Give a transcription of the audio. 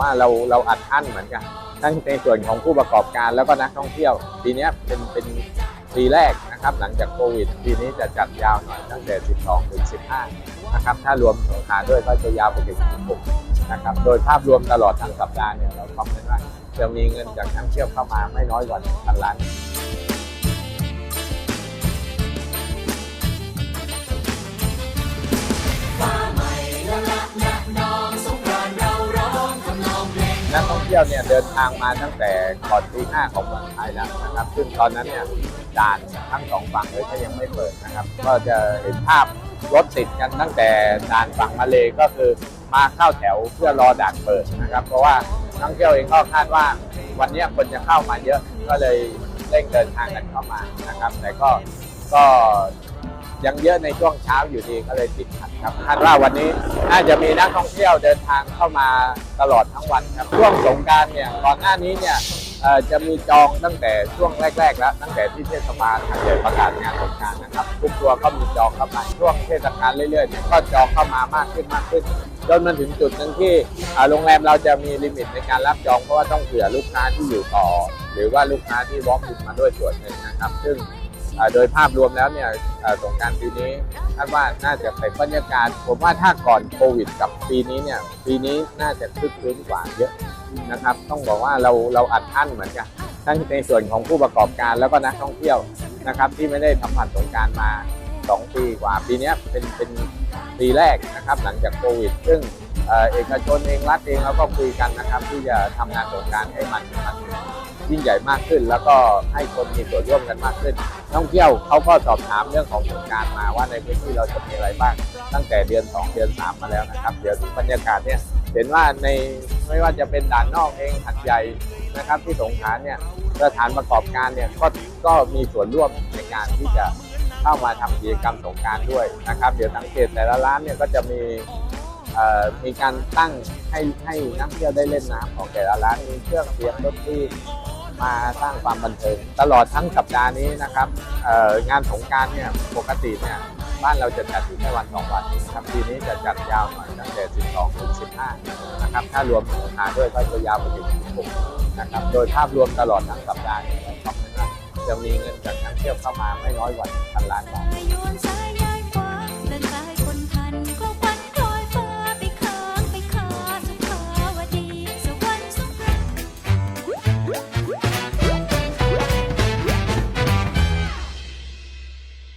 ว่าเราเราอัดอั้นเหมือนกันทั้งในส่วนของผู้ประกอบการแล้วก็นักท่องเที่ยวปีนี้เป็นเป็นปีแรกนะครับหลังจากโควิดปีนี้จะจัดยาวหน่อยตั้งแต่ 12 ถึง 15 นะครับ ถ้ารวมสงขาด้วยก็จะยาวไปถึง 16 นะครับ โดยภาพรวมตลอดทั้งสัปดาห์เนี่ยเราคำนวณว่าจะมีเงินจากนักท่องเที่ยวเข้ามาไม่น้อยกว่า1,000ล้าน นักท่องเที่ยวเนี่ยเดินทางมาตั้งแต่ก่อนตีห้าของเมืองไทยแล้วนะครับ ซึ่งตอนนั้นเนี่ยด่านทั้งสองฝั่งเลยก็ยังไม่เปิดนะครับ ก็จะเห็นภาพรถติดกันตั้งแต่ด่านฝั่งมาเลยก็คือมาเข้าแถวเพื่อรอด่านเปิดนะครับ เพราะว่านักท่องเที่ยวเองก็คาดว่าวันนี้คนจะเข้ามาเยอะก็เลยเร่งเดินทางกันเข้ามานะครับ แต่ก็ก็ ยังเยอะในช่วงเช้าอยู่ดีก็เลยติดขัดครับคาดว่าวันนี้น่าจะมีนักท่องเที่ยวเดินทางเข้ามาตลอดทั้งวันครับช่วงสงการเนี่ยก่อนหน้านี้เนี่ยจะมีจองตั้งแต่ช่วงแรก ๆ แล้ว ตั้งแต่ที่เทศบาลหัดใหญ่ประกาศงานสงการนะครับทุกตัวก็มีจองเข้ามาช่วงเทศกาลเรื่อยๆเนี่ยก็จองเข้ามามากขึ้นมากขึ้นจนมันถึงจุดหนึ่งที่โรงแรมเราจะมีลิมิตในการรับจองเพราะว่าต้องเผื่อลูกค้าที่อยู่ต่อ หรือว่าลูกค้าที่วอล์กอินมาด้วยส่วนหนึ่งนะครับ ซึ่ง โดยภาพรวมแล้วเนี่ยอ่าสงการปีนี้คาดว่าน่าจะเป็นบรรยากาศ ผมว่าถ้าก่อนโควิดกับปีนี้เนี่ยปีนี้น่าจะคึกคืนกว่าเยอะนะครับ ต้องบอกว่าเราเราอัดอั้นเหมือนกันทั้งในส่วนของผู้ประกอบการแล้วก็นักท่องเที่ยวนะครับ ที่ไม่ได้สัมผัสสงการมา 2 ปีกว่าปีนี้เป็นเป็นปีแรกนะครับ หลังจากโควิด ซึ่ง เอกชนเองรัฐเองเราก็คุยกันนะครับ ที่จะทำงานสงการให้มันมันยิ่งใหญ่มากขึ้น แล้วก็ให้คนมีส่วนร่วมกันมากขึ้น ท่องเที่ยวเขาก็สอบถามเรื่องของสงการมาว่าในพื้นที่เราจะมีอะไรบ้าง ตั้งแต่เดือน 2 เดือน 3 มาแล้วนะครับ เดี๋ยวบรรยากาศเนี่ยเห็นว่าในไม่ว่าจะเป็นด่านนอกเองหัดใหญ่นะครับ ที่สงขลาเนี่ยสถานประกอบการเนี่ยก็ก็มีส่วนร่วมในการที่จะเข้ามาทำกิจกรรมสงการด้วยนะครับ เดี๋ยวสังเกตแต่ละร้านเนี่ยก็จะมี มีการตั้งให้ให้นักเที่ยวได้เล่นน้ำของแต่ละร้านมีเครื่องเสียงดนตรีมาสร้างความบันเทิงตลอดทั้งสัปดาห์นี้นะครับงานสงการเนี่ยปกติเนี่ยบ้านเราจะจัดอยู่แค่วันสองวันครับปีนี้จะจัดยาวหน่อยตั้งแต่ 12 ถึง 15 นะครับ ถ้ารวมสงกรานต์ด้วยก็จะยาวไปถึง 16 นะครับ โดยภาพรวมตลอดทั้งสัปดาห์นี่ยเราคำนวณว่าจะมีเงินจากนักเที่ยวเข้ามาไม่น้อยกว่า1,000ล้านบาท